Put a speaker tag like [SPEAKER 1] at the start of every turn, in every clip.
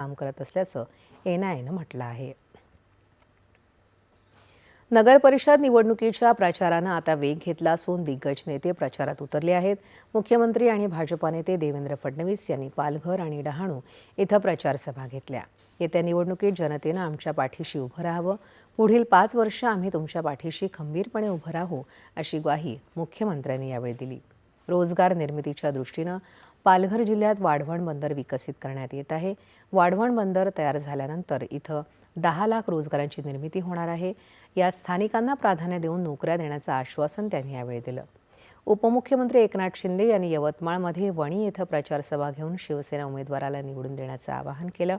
[SPEAKER 1] काम करत असल्याचं एन आय एनं म्हटलं आहे. नगर परिषद निवडणुकीच्या प्रचारानं आता वेग घेतला असून दिग्गज नेते प्रचारात उतरले आहेत. मुख्यमंत्री आणि भाजपा नेते देवेंद्र फडणवीस यांनी पालघर आणि डहाणू इथं प्रचारसभा घेतल्या. येत्या निवडणुकीत जनतेनं आमच्या पाठीशी उभं राहावं. पुढील पाच वर्ष आम्ही तुमच्या पाठीशी खंबीरपणे उभं राहू अशी ग्वाही मुख्यमंत्र्यांनी यावेळी दिली. रोजगार निर्मितीच्या दृष्टीनं पालघर जिल्ह्यात वाढवण बंदर विकसित करण्यात येत आहे. वाढवण बंदर तयार झाल्यानंतर इथं दहा लाख रोजगारांची निर्मिती होणार आहे. यात स्थानिकांना प्राधान्य देऊन नोकऱ्या देण्याचं आश्वासन त्यांनी यावेळी दिलं. उपमुख्यमंत्री एकनाथ शिंदे यांनी यवतमाळमध्ये वणी इथं प्रचारसभा घेऊन शिवसेना उमेदवाराला निवडून देण्याचं आवाहन केलं.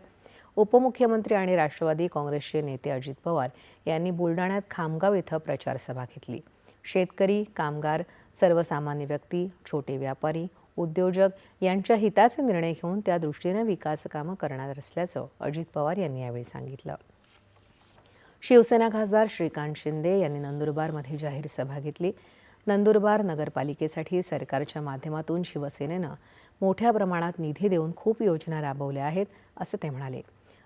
[SPEAKER 1] उपमुख्यमंत्री आणि राष्ट्रवादी काँग्रेसचे नेते अजित पवार यांनी बुलडाण्यात खामगाव इथं प्रचारसभा घेतली. शेतकरी कामगार सर्वसामान्य व्यक्ती छोटे व्यापारी उद्योजक यांच्या हिताचे निर्णय घेऊन त्या दृष्टीनं विकास कामं करणार असल्याचं अजित पवार यांनी यावेळी सांगितलं. शिवसेना खासदार श्रीकांत शिंदे यांनी नंदुरबारमध्ये जाहीर सभा घेतली. नंदुरबार नगरपालिकेसाठी सरकारच्या माध्यमातून शिवसेनेनं मोठ्या प्रमाणात निधी देऊन खूप योजना राबवल्या आहेत असं ते म्हणाले.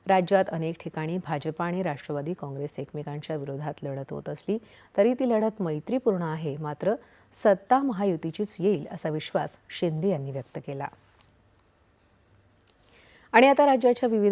[SPEAKER 1] राज्यात अनेक ठिकाणी भाजपा आणि राष्ट्रवादी काँग्रेस एकमेकांच्या विरोधात लढत होत असली तरी ती लढत मैत्रीपूर्ण आहे मात्र सत्ता महायुतीचीच येईल असा विश्वास शिंदे यांनी व्यक्त केला. आणि आता राज्याच्या विविध